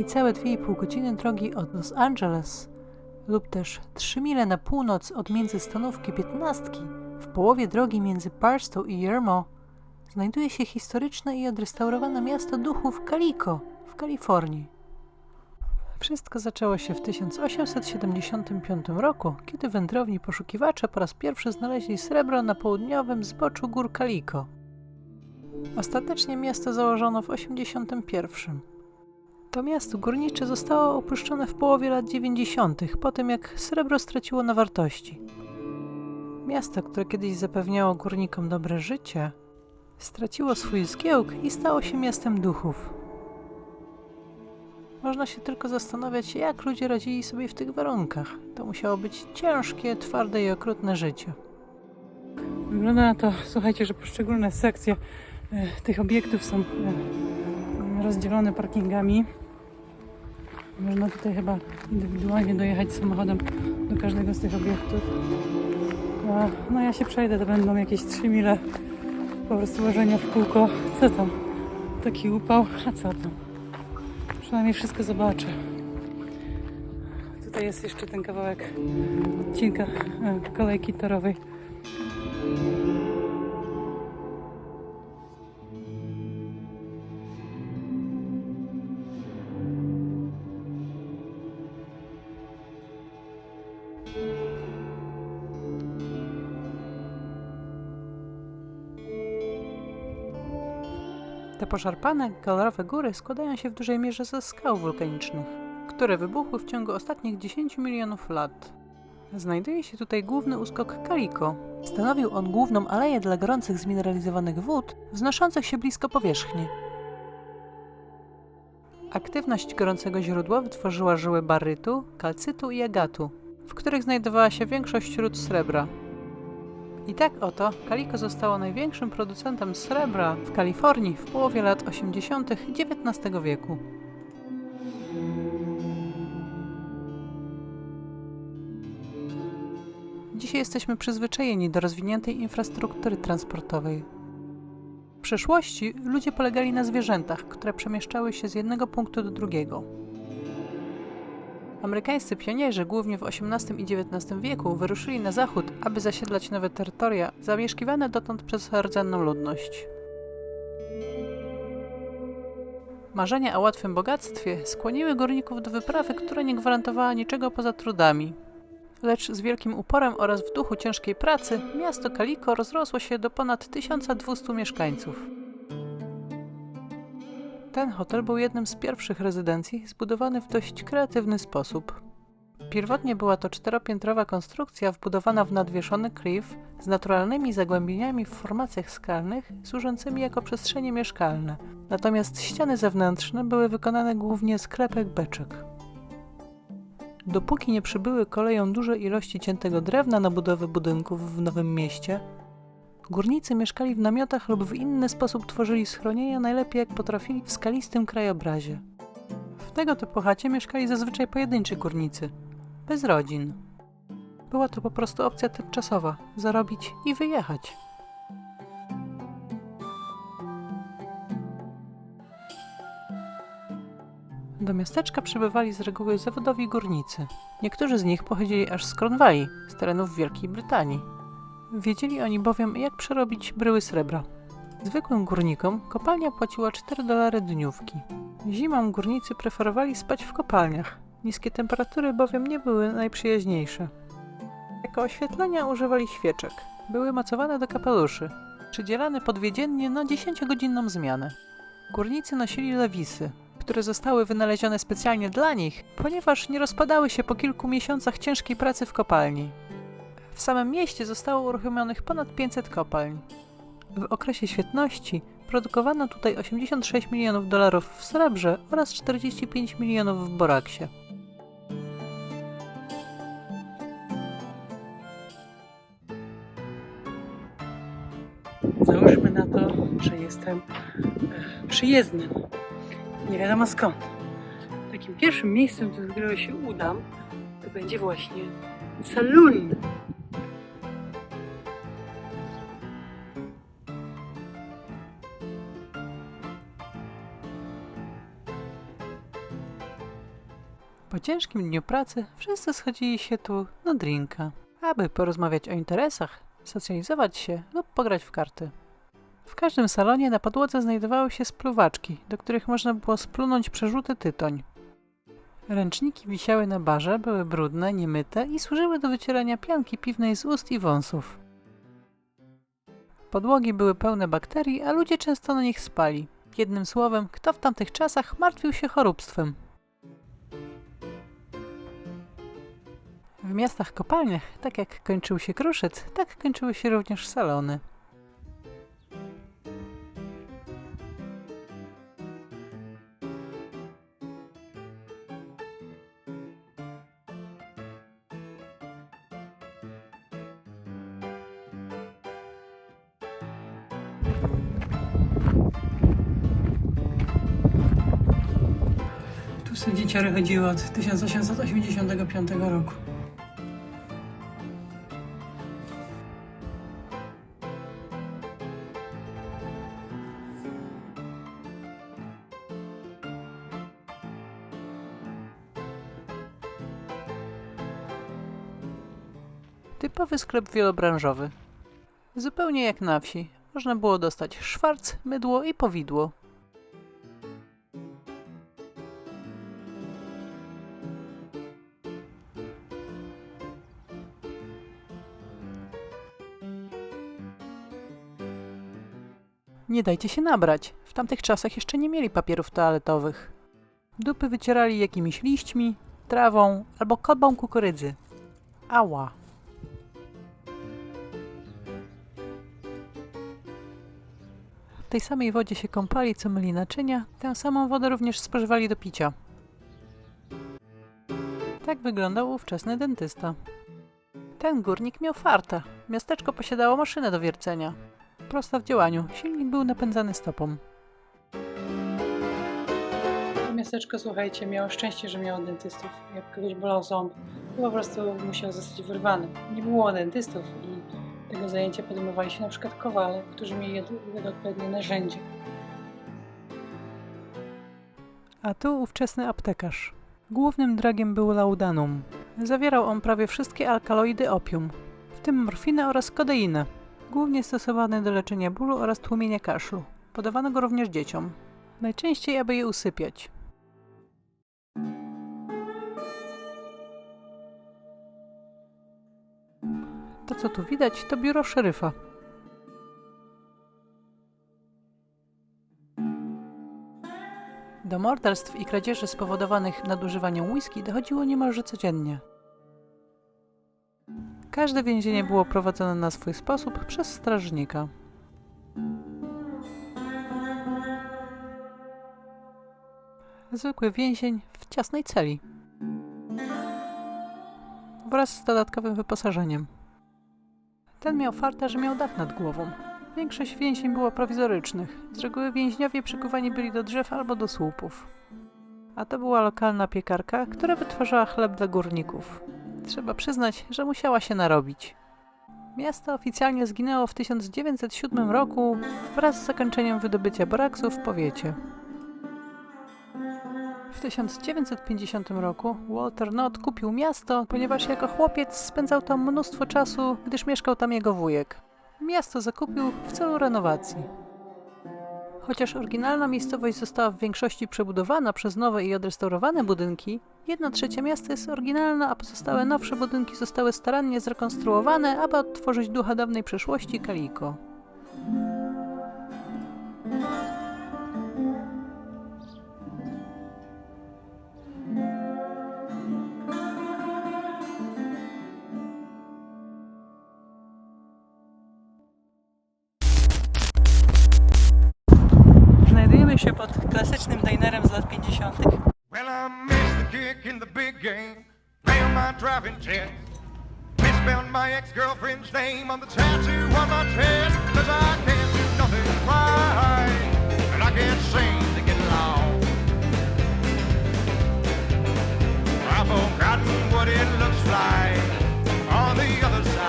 niecałe 2,5 godziny drogi od Los Angeles lub też 3 mile na północ od międzystanówki 15 w połowie drogi między Barstow i Yermo znajduje się historyczne i odrestaurowane miasto duchów Calico w Kalifornii. Wszystko zaczęło się w 1875 roku, kiedy wędrowni poszukiwacze po raz pierwszy znaleźli srebro na południowym zboczu gór Calico. Ostatecznie miasto założono w 81. To miasto górnicze zostało opuszczone w połowie lat 90., po tym jak srebro straciło na wartości. Miasto, które kiedyś zapewniało górnikom dobre życie, straciło swój zgiełk i stało się miastem duchów. Można się tylko zastanawiać, jak ludzie radzili sobie w tych warunkach. To musiało być ciężkie, twarde i okrutne życie. Wygląda na to, słuchajcie, że poszczególne sekcje e, tych obiektów są e, rozdzielone parkingami. Można tutaj chyba indywidualnie dojechać samochodem do każdego z tych obiektów. No ja się przejdę, to będą jakieś 3 mile po prostu łożenia w kółko. Co tam? Taki upał, a co tam? Przynajmniej wszystko zobaczę. Tutaj jest jeszcze ten kawałek odcinka e, kolejki torowej. Poszarpane, kolorowe góry składają się w dużej mierze ze skał wulkanicznych, które wybuchły w ciągu ostatnich 10 milionów lat. Znajduje się tutaj główny uskok Calico. Stanowił on główną aleję dla gorących zmineralizowanych wód, wznoszących się blisko powierzchni. Aktywność gorącego źródła wytworzyła żyły barytu, kalcytu i agatu, w których znajdowała się większość ród srebra. I tak oto Calico zostało największym producentem srebra w Kalifornii w połowie lat 80. XIX wieku. Dzisiaj jesteśmy przyzwyczajeni do rozwiniętej infrastruktury transportowej. W przeszłości ludzie polegali na zwierzętach, które przemieszczały się z jednego punktu do drugiego. Amerykańscy pionierzy, głównie w XVIII i XIX wieku, wyruszyli na zachód, aby zasiedlać nowe terytoria zamieszkiwane dotąd przez rdzenną ludność. Marzenia o łatwym bogactwie skłoniły górników do wyprawy, która nie gwarantowała niczego poza trudami. Lecz z wielkim uporem oraz w duchu ciężkiej pracy miasto Calico rozrosło się do ponad 1200 mieszkańców. Ten hotel był jednym z pierwszych rezydencji zbudowany w dość kreatywny sposób. Pierwotnie była to czteropiętrowa konstrukcja wbudowana w nadwieszony klif z naturalnymi zagłębieniami w formacjach skalnych służącymi jako przestrzenie mieszkalne, natomiast ściany zewnętrzne były wykonane głównie z klepek beczek. Dopóki nie przybyły koleją duże ilości ciętego drewna na budowę budynków w Nowym Mieście, Górnicy mieszkali w namiotach lub w inny sposób tworzyli schronienia najlepiej jak potrafili w skalistym krajobrazie. W tego typu chacie mieszkali zazwyczaj pojedynczy górnicy, bez rodzin. Była to po prostu opcja tymczasowa zarobić i wyjechać. Do miasteczka przybywali z reguły zawodowi górnicy. Niektórzy z nich pochodzili aż z Cornwalli, z terenów Wielkiej Brytanii. Wiedzieli oni bowiem, jak przerobić bryły srebra. Zwykłym górnikom kopalnia płaciła 4 dolary dniówki. Zimą górnicy preferowali spać w kopalniach. Niskie temperatury bowiem nie były najprzyjaźniejsze. Jako oświetlenia używali świeczek. Były mocowane do kapeluszy, przydzielane podwiedziennie na 10-godzinną zmianę. Górnicy nosili lewisy, które zostały wynalezione specjalnie dla nich, ponieważ nie rozpadały się po kilku miesiącach ciężkiej pracy w kopalni. W samym mieście zostało uruchomionych ponad 500 kopalń. W okresie świetności produkowano tutaj 86 milionów dolarów w srebrze oraz 45 milionów w boraksie. Załóżmy na to, że jestem e, przyjezdnym. Nie wiadomo skąd. Takim pierwszym miejscem, do którego się udam, to będzie właśnie saloon. Po ciężkim dniu pracy wszyscy schodzili się tu na drinka, aby porozmawiać o interesach, socjalizować się lub pograć w karty. W każdym salonie na podłodze znajdowały się spluwaczki, do których można było splunąć przerzuty tytoń. Ręczniki wisiały na barze, były brudne, niemyte i służyły do wycierania pianki piwnej z ust i wąsów. Podłogi były pełne bakterii, a ludzie często na nich spali. Jednym słowem, kto w tamtych czasach martwił się choróbstwem? W miastach kopalniach, tak jak kończył się kruszyc, tak kończyły się również salony. Tu sędziciary chodziły od 1885 roku. Typowy sklep wielobranżowy. Zupełnie jak na wsi. Można było dostać szwarc, mydło i powidło. Nie dajcie się nabrać. W tamtych czasach jeszcze nie mieli papierów toaletowych. Dupy wycierali jakimiś liśćmi, trawą albo kolbą kukurydzy. Ała. Tej samej wodzie się kąpali, co myli naczynia, tę samą wodę również spożywali do picia. Tak wyglądał ówczesny dentysta. Ten górnik miał farta. Miasteczko posiadało maszynę do wiercenia. Prosta w działaniu, silnik był napędzany stopą. To miasteczko, słuchajcie, miało szczęście, że miało dentystów. Jak kogoś bolał ząb, to po prostu musiał zostać wyrwany. Nie było dentystów i tego zajęcia podejmowali się na przykład kowale, którzy mieli od- odpowiednie narzędzie. A tu ówczesny aptekarz. Głównym dragiem był laudanum. Zawierał on prawie wszystkie alkaloidy opium, w tym morfinę oraz kodeinę. Głównie stosowany do leczenia bólu oraz tłumienia kaszlu. Podawano go również dzieciom. Najczęściej, aby je usypiać. To, co tu widać, to biuro szeryfa. Do morderstw i kradzieży spowodowanych nadużywaniem whisky dochodziło niemalże codziennie. Każde więzienie było prowadzone na swój sposób przez strażnika. Zwykły więzień w ciasnej celi. Wraz z dodatkowym wyposażeniem. Ten miał farta, że miał dach nad głową. Większość więzień była prowizorycznych. Z reguły więźniowie przykuwani byli do drzew albo do słupów. A to była lokalna piekarka, która wytwarzała chleb dla górników. Trzeba przyznać, że musiała się narobić. Miasto oficjalnie zginęło w 1907 roku wraz z zakończeniem wydobycia boraksu w powiecie. W 1950 roku Walter Knott kupił miasto, ponieważ jako chłopiec spędzał tam mnóstwo czasu, gdyż mieszkał tam jego wujek. Miasto zakupił w celu renowacji. Chociaż oryginalna miejscowość została w większości przebudowana przez nowe i odrestaurowane budynki, jedna trzecia miasta jest oryginalna, a pozostałe nowsze budynki zostały starannie zrekonstruowane, aby odtworzyć ducha dawnej przeszłości Kaliko. Klasycznym dinerem z lat 50. Well, I missed the kick in the big game. Failed my driving test. Misspelled my ex-girlfriend's name on the tattoo on my chest. Cause I can't do nothing right. And I can't seem to get along. I've forgotten what it looks like on the other side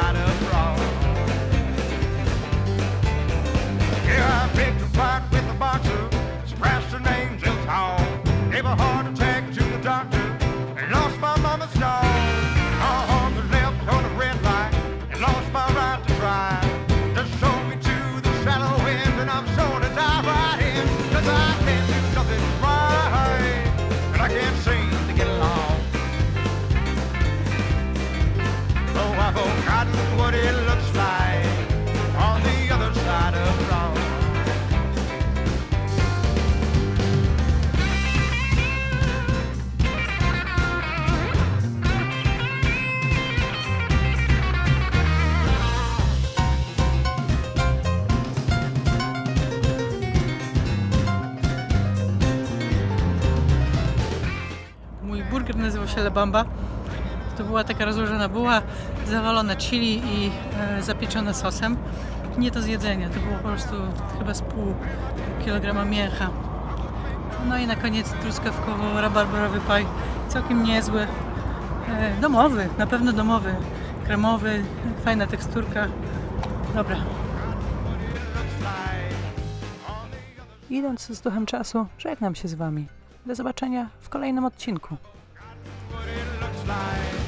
La Bamba. To była taka rozłożona buła, zawalona chili i e, zapieczona sosem. Nie do zjedzenia, to było po prostu chyba z pół kilograma mięcha. No i na koniec truskawkowo-rabarbarowy paj, całkiem niezły. E, domowy, na pewno domowy, kremowy, fajna teksturka. Dobra, Idąc z duchem czasu, żegnam się z Wami. Do zobaczenia w kolejnym odcinku. Looks like